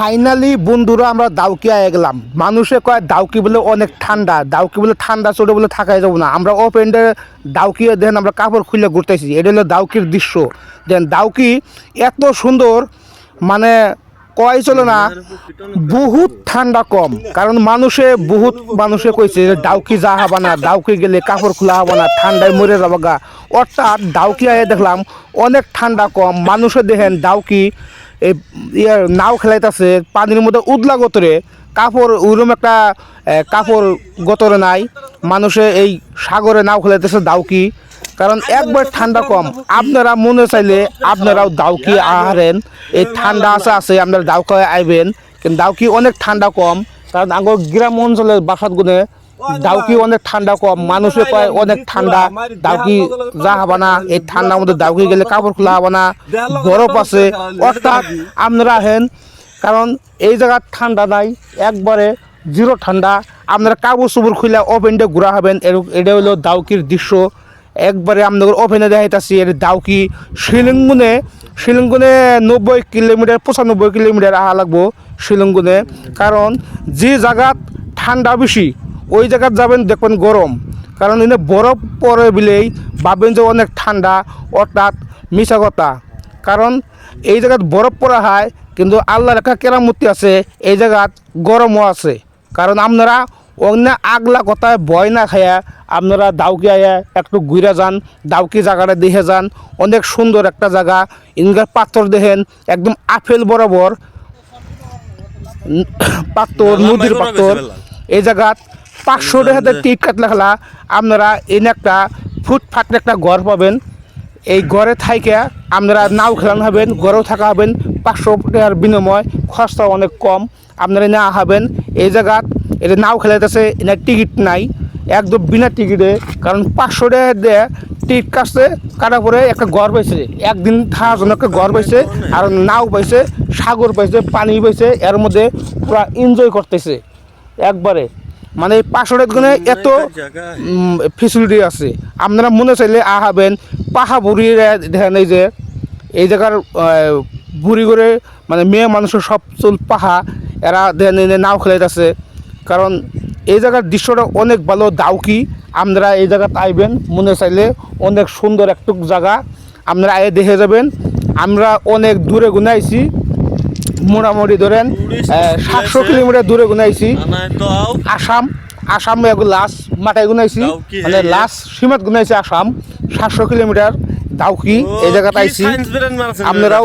Finally বন্ধুরা, আমরা দাউকি আয়ে গেলাম। মানুষে কয়, দাউকি বলে অনেক ঠান্ডা, দাউকি বলে ঠান্ডা চোটে বলে থাকাই যাব না। আমরা ওপেন্ডে দাউকি দেখেন আমরা কাপড় খুলে ঘুরতেছি। এটা হলো দাউকির দৃশ্য। দেন, দাউকি এত সুন্দর মানে কয় চলে না, বহুত ঠান্ডা কম। কারণ মানুষে, বহুত মানুষে কইছে যে ডাউকি যা হবা না ডাউকি গেলে কাপড় খোলা হবা না, ঠান্ডায় মরে যাব গা। অর্থাৎ ডাউকি আয়ে দেখলাম, অনেক ঠান্ডা কম। মানুষে দেখেন ডাউকি এই ইয়ার নাও খেলাইতেছে, পানির মধ্যে উদলা গতরে, কাপড় ওইরকম একটা কাপড় গতরে নাই, মানুষে এই সাগরে নাও খেলাইতেছে ডাউকি কারণ একবার ঠান্ডা কম, আপনারা মনে চাইলে আপনারাও দাউকি আহারেন। এই ঠান্ডা আছে আছে, আপনারা দাউকি আইবেন, কিন্তু দাউকি অনেক ঠান্ডা কম। কারণ আগর গ্রাম অঞ্চলের বাসাত গুনে দাউকি অনেক ঠান্ডা কম মানুষে কয় অনেক ঠান্ডা দাউকি যা হবা না এই ঠান্ডার মধ্যে দাউকি গেলে কাপড় খোলা হবা না বরফ আছে। অর্থাৎ আপনারা হেন কারণ এই জায়গার ঠান্ডা নাই একবারে জিরো ঠান্ডা। আপনারা কাপড় চুপুর খুলে ওপেনটা ঘুরা হবেন এটা হলো দাউকির দৃশ্য। একবারে আপনাদের ওপেনে দেখাইতেছি এর দাউকি শিলিঙ্গুনে শিলিঙ্গুনে নব্বই কিলোমিটার পঁচানব্বই কিলোমিটার আহা লাগবো শিলিঙ্গুনে কারণ যে জায়গাত ঠান্ডা বেশি ওই জায়গাত যাবেন দেখবেন গরম। কারণ এনে বরফ পরে বিলেই ভাবেন যে অনেক ঠান্ডা অর্থাৎ মিশা কথা কারণ এই জায়গাত বরফ পড়া হয় কিন্তু আল্লাহ রেখা কেরামূর্তি আছে এই জায়গাত গরমও আছে। কারণ আপনারা অন্য আগলা কথায় ভয় না খায়া আপনারা দাউকি আয়া একটু ঘুরে যান দাউকি জায়গাটা দেখে যান। অনেক সুন্দর একটা জায়গা। ইনগার পাথর দেখেন একদম আপেল বরাবর। পাথর নদীর পাথর। এই জায়গাত পাঁচশো টাকাতে টিকিট কাটলে খেলা আপনারা এনে একটা ফুটফাট একটা ঘর পাবেন। এই ঘরে থাইকে আপনারা নাও খেলানো হবেন ঘরেও থাকা হবেন। পাঁচশো টাকার বিনিময় খরচা অনেক কম। আপনারা এনে আহাবেন এই জায়গাত এটা নাও খেলাইতেছে এনে টিকিট নাই। একদম বিনা টিকিটে কারণ পাঁচশো টাকা দিয়ে টিকিট কাটছে কাটার পরে একটা ঘর পাইছে। একদিন থাকার জন্য একটা ঘর পাইছে আর নাও পাইছে সাগর পাইছে পানি পাইছে এর মধ্যে পুরা এনজয় করতেছে। একবারে। মানে এই পাঁচশো টাকা এত ফেসিলিটি আছে। আপনারা মনে চাইলে আহাবেন পাহা বুড়ি দেখেন এই যে এই জায়গার বুড়ি করে মানে মেয়ে মানুষের সব চুল পাহা এরা দেখেন নাও খেলাইতেছে। কারণ এই জায়গার দৃশ্যটা অনেক ভালো দাউকি। আপনারা এই জায়গাতে আইবেন মনে চাইলে অনেক সুন্দর একটু জায়গা। আপনারা আয়ে দেখে যাবেন। আমরা অনেক দূরে গুনাইছি মোটামুটি ধরেন সাতশো কিলোমিটার দূরে গুনাইছি। আসাম আসাম লাস্ট মাথায় গুনাইছি। মানে। লাস্ট সীমাত গুনাইছি আসাম। সাতশো কিলোমিটার দাউকি এই জায়গাতে আইছি। আপনারাও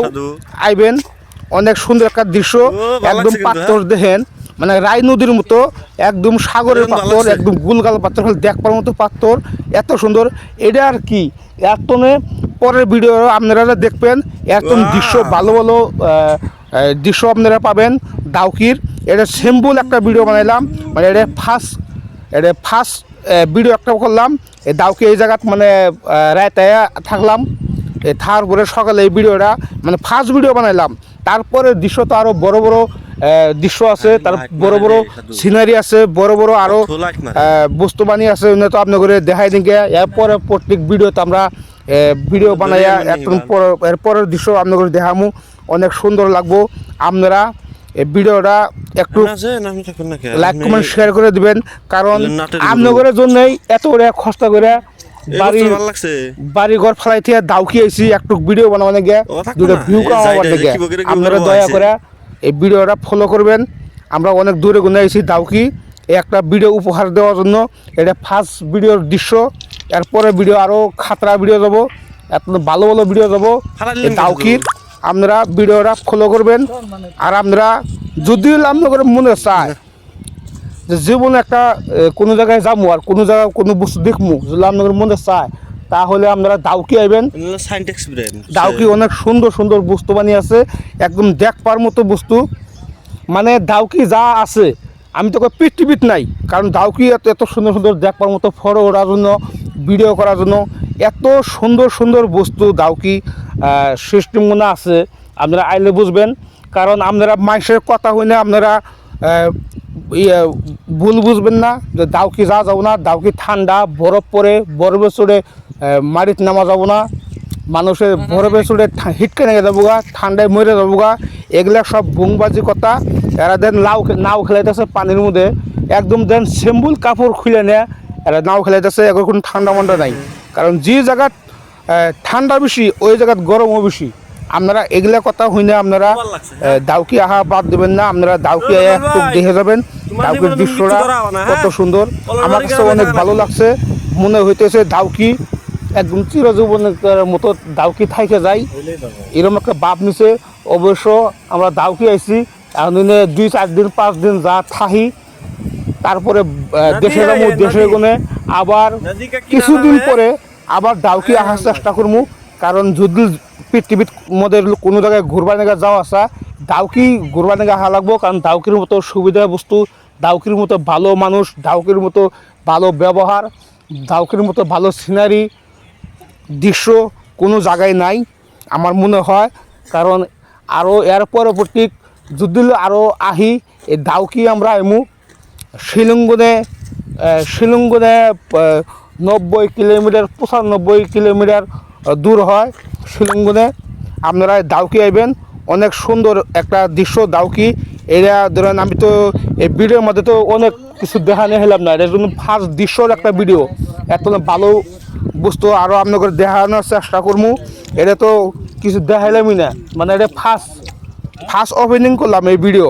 আইবেন। অনেক সুন্দর একটা দৃশ্য একদম লাগছে কিন্তু, দেখেন। মানে রায় নদীর মতো একদম সাগরের পাথর একদম গুলগাল পাথর দেখবার মতো পাথর এত সুন্দর। এটা আর কি? এতনে পরের ভিডিও আপনারা দেখবেন। একদম দৃশ্য ভালো ভালো দৃশ্য আপনারা পাবেন দাউকির এটা সিম্পল একটা ভিডিও বানাইলাম। মানে এটা ফার্স্ট এটা ফার্স্ট ভিডিও একটা করলাম। এই দাউকি এই জায়গাত মানে রায়তে থাকলাম। এই থাকার পরে সকালে এই ভিডিওটা মানে ফার্স্ট ভিডিও বানাইলাম। তারপরে দৃশ্য তো আরও বড় বড় দৃশ্য আছে। তার বড় বড় সিনারি আছে বড় বড় আরও বস্তু বানিয়ে আছে। তো আপনি করে দেখাই দিন এরপরে প্রত্যেক ভিডিওতে আমরা ভিডিও বানাইয়া একদম গান। পর- এরপরের দৃশ্য আপনাদের দেখামু। অনেক সুন্দর লাগবো। আপনারা এই ভিডিওটা একটু লাইক কমেন্ট শেয়ার করে দিবেন। কারণ আপনাদের জন্যই এত করে কষ্ট করে বাড়ি বাড়ি ঘর ফেলাই থেকে দাউকি আইছি একটু ভিডিও বানাবানে দুটো ভিউ কামাবার লেগে আপনারা দয়া করে এই ভিডিওটা ফলো করবেন। আমরা অনেক দূরে গুনে আইছি দাউকি। একটা ভিডিও উপহার দেওয়ার জন্য এটা ফার্স্ট ভিডিওর দৃশ্য। এরপরে ভিডিও আরও খাতরা ভিডিও যাব এত ভালো ভালো ভিডিও যাব দাউকির আপনারা ভিডিওটা ফলো করবেন। আর আপনারা যদি আপনাদের মনে চায় যে জীবনে একটা কোনো জায়গায় যাব আর কোনো জায়গায় কোনো বস্তু দেখব যদি আপনাদের মনে চায় তাহলে আপনারা দাউকি আইবেন। দাউকি অনেক সুন্দর সুন্দর বস্তু বানিয়ে আছে একদম দেখবার মতো বস্তু। মানে দাউকি যা আছে আমি তোকে পৃথিবীত নাই কারণ দাউকি এত এত সুন্দর সুন্দর দেখবার মতো ফটো ওঠার জন্য ভিডিও করার জন্য এত সুন্দর সুন্দর বস্তু দাউকি সিস্টেমগুলো আছে আপনারা আইলে বুঝবেন। কারণ আপনারা মানুষের কথা হইলে আপনারা ইয়ে ভুল বুঝবেন না। যে দাউকি যা যাব না দাউকি ঠান্ডা বরফ পরে বরফে চড়ে মাটিতে নামা যাব না। মানুষের ভরে পেছনে হিটকে নিয়ে যাব গা ঠান্ডায় মরে যাব গা। এগুলা সব বুংবাজি কথা। এরা দেন নাও নাও খেলাইতেছে পানির মধ্যে। একদম দেন সিম্বল কাপড় খুলে নেয় এরা নাও খেলাইতেছে এখন কোনো ঠান্ডা মান্ডা নাই। কারণ যে জায়গাত আহ, ঠান্ডা বেশি ওই জায়গাত গরমও বেশি। আপনারা এগুলা কথা হইলে আপনারা দাউকি আহা বাদ দেবেন না আপনারা দাউকি আয়া একটু দেখে যাবেন। দাউকির দৃশ্যটা কত সুন্দর। আমার কাছে অনেক ভালো লাগছে। মনে হইতেছে দাউকি একদম চিরজীবনের মতো দাউকি থাইকে যায়। এরকম একটা বাপ নিছে। অবশ্য আমরা দাউকি আইছি এখন দুই চার দিন পাঁচ দিন যা থাহি তারপরে আহ, দেশে যাব দেশে গুনে আবার কিছুদিন পরে আবার ডাউকি আসার চেষ্টা করব কারণ যদি পৃথিবীর মধ্যে কোনো জায়গায় ঘুরবার জায়গা যাওয়া আসা ডাউকি ঘুরবার জায়গা আহা লাগবো কারণ দাউকির মতো সুবিধা বস্তু ডাউকির মতো ভালো মানুষ ডাউকির মতো ভালো ব্যবহার ডাউকির মতো ভালো সিনারি দৃশ্য কোনো জায়গায় নাই আমার মনে হয়। কারণ আরও এর পরবর্তী যদি আরও আহি এই দাউকি আমরা এমু শিলংগনে শিলংগনে নব্বই কিলোমিটার, পঁচানব্বই কিলোমিটার দূর হয় শিলংগনে আপনারা দাউকি আইবেন। অনেক সুন্দর একটা দৃশ্য দাউকি। এরা ধরেন আমি তো এই ভিডিওর মধ্যে তো অনেক কিছু দেখানো হলাম না। এটা জন্য ফার্স্ট দৃশ্যর একটা ভিডিও। এত ভালো বস্তু আরও আপনাদের দেখানোর চেষ্টা করব এটা তো কিছু দেখাইলামই না। মানে এটা ফার্স্ট ফার্স্ট ওপেনিং করলাম এই ভিডিও।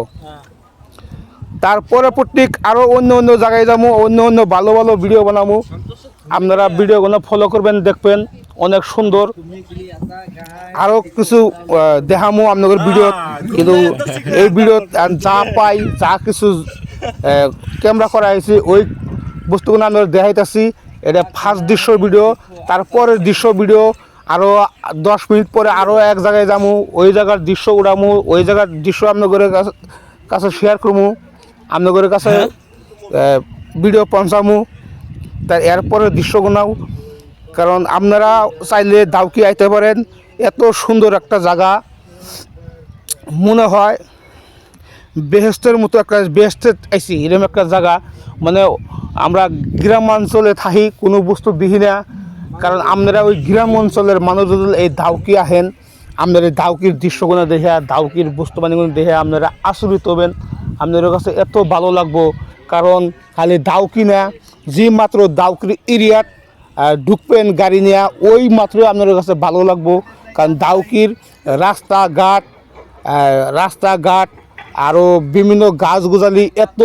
তারপরে প্রত্যেক আরও অন্য অন্য জায়গায় যাব অন্য অন্য ভালো ভালো ভিডিও বানাবো আপনারা ভিডিওগুলো ফলো করবেন দেখবেন। অনেক সুন্দর। আরও কিছু দেখামো আপনাদের ভিডিও কিন্তু এই ভিডিও যা পাই যা কিছু ক্যামেরা করা হয়েছে ওই বস্তুগুলো আমরা দেখাইতেছি। এটা ফার্স্ট দৃশ্য ভিডিও তারপরের দৃশ্য ভিডিও আরও দশ মিনিট পরে আরও এক জায়গায় যাব ওই জায়গার দৃশ্য উড়ামু ওই জায়গার দৃশ্য আপনাদের কাছে কাছে শেয়ার করব আপনাদের কাছে আহ, ভিডিও পৌঁছামু তার এরপরে দৃশ্যগুনাও কারণ আপনারা চাইলে দাউকি আইতে পারেন এত সুন্দর একটা জায়গা। মনে হয় বেহেস্তের মতো একটা বেহেস্তে আইসি এরকম একটা জায়গা। মানে আমরা গ্রামাঞ্চলে থাকি কোনো বস্তু দেখি না। কারণ আপনারা ওই গ্রাম অঞ্চলের মানুষ যদি এই দাউকি আহেন আপনারা এই দাউকির দৃশ্যগুলো দেখে দাউকির বস্তু বানিগুলো দেখে আপনারা আচরিত হবেন। আপনাদের কাছে এত ভালো লাগবো, কারণ খালি দাউকি না যে মাত্র দাউকির এরিয়াত ঢুকবেন গাড়ি নেওয়া ওই মাত্র আপনাদের কাছে ভালো লাগবো। কারণ দাউকির রাস্তাঘাট রাস্তাঘাট আরও বিভিন্ন গাছগুজালি এত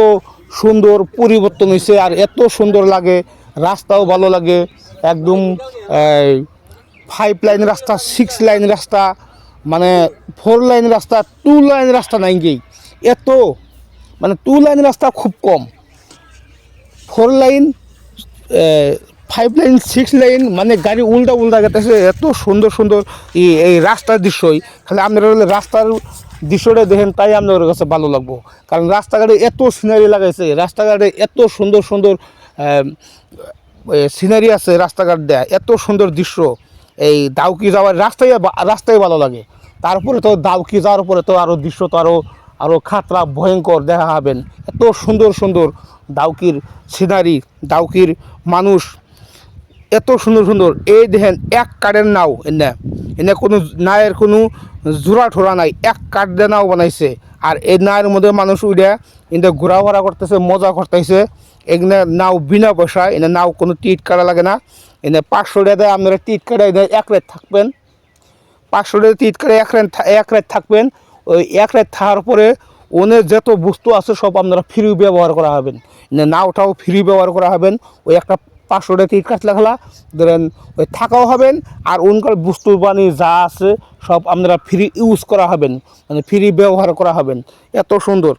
সুন্দর পরিবর্তন হয়েছে আর এত সুন্দর লাগে, রাস্তাও ভালো লাগে। একদম ফাইভ লাইন রাস্তা সিক্স লাইন রাস্তা মানে ফোর লাইন রাস্তা টু লাইন রাস্তা নাই এত মানে টু লাইন রাস্তা খুব কম। Four line five line six line মানে গাড়ি উল্টা উল্টা গেতেছে, এত সুন্দর সুন্দর এই রাস্তার দৃশ্যই খালি আপনারা রাস্তার দৃশ্যটা দেখেন, তাই আপনাদের কাছে ভালো লাগবো। কারণ রাস্তাঘাটে এত সিনারি লাগাইছে, রাস্তাঘাটে এত সুন্দর সুন্দর সিনারি আছে রাস্তাঘাট দেয়া, এত সুন্দর দৃশ্য। এই দাউকি যাওয়ার রাস্তায় রাস্তায় ভালো লাগে। তারপরে তো দাউকি যাওয়ার পরে তো আরও দৃশ্য তো আরও আরও খাতরা, ভয়ঙ্কর দেখা হবেন। এত সুন্দর সুন্দর দাউকির সিনারি দাউকির মানুষ, এত সুন্দর সুন্দর। এই দেখেন, এক কাঠের নাও এনে। এনে কোনো নায়ের কোনো জোড়া ঠোরা নাই, এক কাঠ দিয়ে নাও বানাইছে। আর এই নায়ের মধ্যে মানুষ উঠে এনে ঘোরাফেরা করতেছে, মজা করতেছে। এখানে নাও বিনা পয়সায়, এনে নাও কোনো টিট কাটা লাগে না। এনে পাঁচশো টাকা দেয় আপনারা টিট কাটা এক রাত থাকবেন। পাঁচশো টাকা টিট কাটে এক রাত এক রাত থাকবেন। ওই এক রাত থাকার পরে ওনের যত বস্তু আছে সব আপনারা ফ্রি ব্যবহার করা হবেন। না নাওটাও ফ্রি ব্যবহার করা হবেন। ওই একটা পাঁচশো টাকা টিট কাটলে খেলা, ধরেন ওই থাকাও হবেন। আর ওনকার বস্তু বাণী যা আছে সব আপনারা ফ্রি ইউজ করা হবেন। মানে ফ্রি ব্যবহার করা হবেন। এত সুন্দর।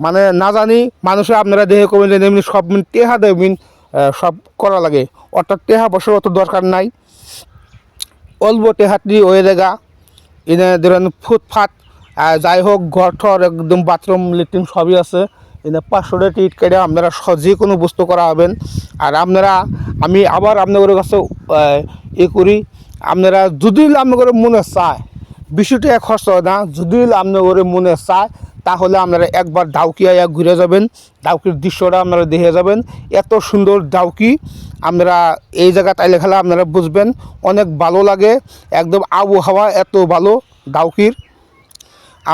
মানে না জানি মানুষে আপনারা দেখে করবেন যে এমনি সব মিন টেহা দেবেন সব করা লাগে। অর্থাৎ টেহা বছর অত দরকার নাই। অল্প টেহাটি ওয়ে জায়গা। এনে ধরেন ফুটফাট যাই হোক, ঘর ঠর, একদম বাথরুম লেট্রিন সবই আছে। এনে পাঁচশো টাকা টিকিট কেটে আপনারা যে কোনো বস্তু করা হবেন। আর আপনারা, আমি আবার আপনাদের কাছে ই করি। আপনারা যদি আপনাদের মনে চায় বেশি টাকা খরচ হয় না। যদি আপনাদের মনে চায়, তাহলে আপনারা একবার দাউকি আয়া ঘুরে যাবেন। ডাউকির দৃশ্যটা আপনারা দেখে যাবেন। এত সুন্দর ডাউকি, আপনারা এই জায়গা তাইলে খেলা আপনারা বুঝবেন। অনেক ভালো লাগে। একদম আবহাওয়া এত ভালো দাউকির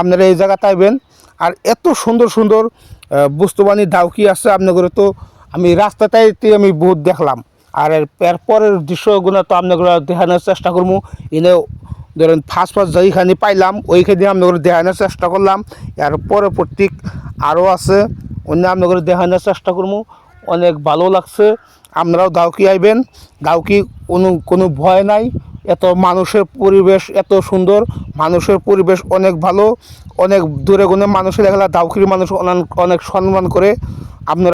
আপনারা এই জায়গা তাইবেন আর এত সুন্দর সুন্দর বস্তুবাণী দাউকি আছে আপনাদের তো আমি রাস্তাটাই আমি বহুত দেখলাম। আর এর পরের দৃশ্যগুলো তো আপনাদের দেখানোর চেষ্টা করব। এনে ধরেন ফার্স্ট ফার্স্ট যেইখানে পাইলাম, ওইখানে আপনাদের দেখানোর চেষ্টা করলাম। এর পরবর্তী আরও আছে, অন্য আপনাদের দেখানোর চেষ্টা করব। অনেক ভালো লাগছে। আপনারাও দাউকি আইবেন? দাউকি কোনো কোনো ভয় নাই। এত মানুষের পরিবেশ এত সুন্দর, মানুষের পরিবেশ অনেক ভালো, অনেক দূরে গুণে মানুষের দেখা দাউখির মানুষ অনেক অনেক সম্মান করে। আপনারা